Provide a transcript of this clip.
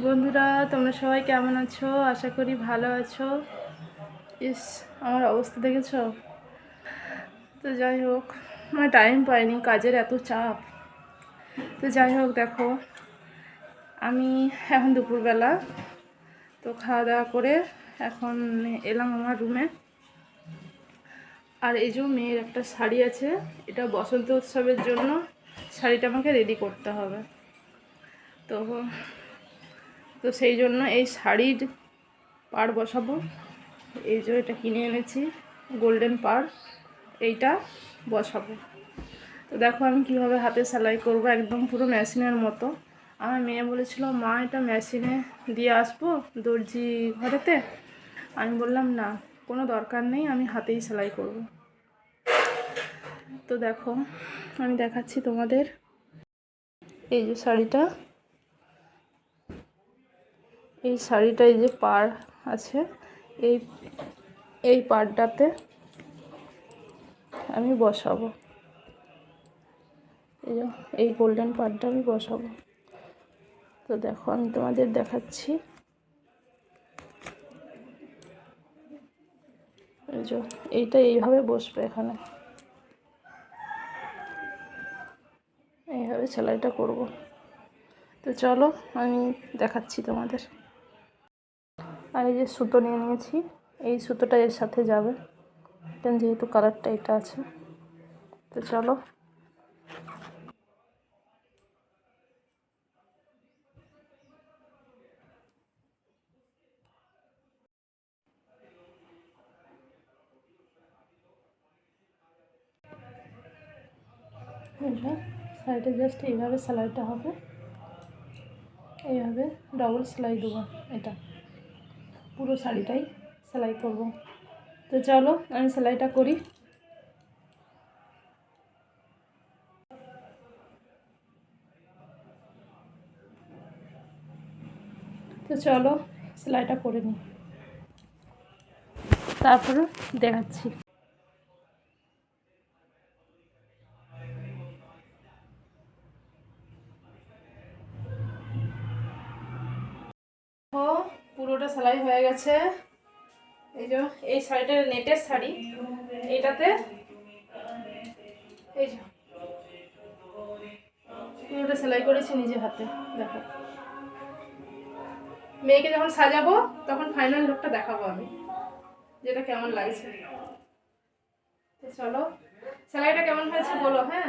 বন্ধুরা, তোমরা সবাই কেমন আছো? আশা করি ভালো আছো। ইস, আমার অবস্থা দেখেছ? তো যাই হোক আমার টাইম পাইনি, কাজের এত চাপ। তো যাই হোক, দেখো, আমি এখন দুপুরবেলা, তো খাওয়া দাওয়া করে এখন এলাম আমার রুমে আর এই যে মেয়ের একটা শাড়ি আছে, এটা বসন্ত উৎসবের জন্য শাড়িটা আমাকে রেডি করতে হবে। তো তো সেই জন্য এই শাড়ির পাড় বসাবো। এই যে এটা কিনে এনেছি গোল্ডেন পাড়। এইটা বসাবো। তো দেখো আমি কীভাবে হাতে সেলাই করব, একদম পুরো মেশিনের মতো। আমার মেয়ে বলেছিল, মা, এটা মেশিনে দিয়ে আসব দর্জি ঘরেতে? আমি বললাম, না, কোনো দরকার নেই, আমি হাতেই সেলাই করব। তো দেখো, আমি দেখাচ্ছি তোমাদের। এই যে শাড়িটা। এই শাড়িটা এই যে পাড় আছে, এই এই পাড়টাতে আমি বসাবো। এই যে, এই গোল্ডেন পাড়টা আমি বসাবো। তো দেখো, আমি তোমাদের দেখাচ্ছি। এই যে, এইটা এইভাবে বসবে এখানে। এইভাবে সেলাইটা করব। তো চলো, আমি দেখাচ্ছি তোমাদের। আর এই যে সুতো নিয়ে নিয়েছি, এই সুতোটা এর সাথে যাবে। কারণ যেহেতু কালারটা এটা আছে, তো চলো। সাইডে জাস্ট এইভাবে সেলাইটা হবে। এইভাবে ডবল সেলাই দেবো, এটা। পুরো শাড়িটাই সেলাই করব। তো চলো, আমি সেলাইটা করি। তো চলো, সেলাইটা করে নিই। তারপরে দেখাচ্ছি। ও পুরোটা সেলাই হয়ে গেছে। এই যে, এই শাড়িটা নেটের শাড়ি। এটাতে, এই যে, পুরোটা সেলাই করেছি নিজে হাতে, দেখো। মেয়েকে যখন সাজাবো, তখন ফাইনাল লুকটা দেখাবো আমি, যেটা কেমন লাগছে। চলো, সেলাইটা কেমন হয়েছে বলো হ্যাঁ?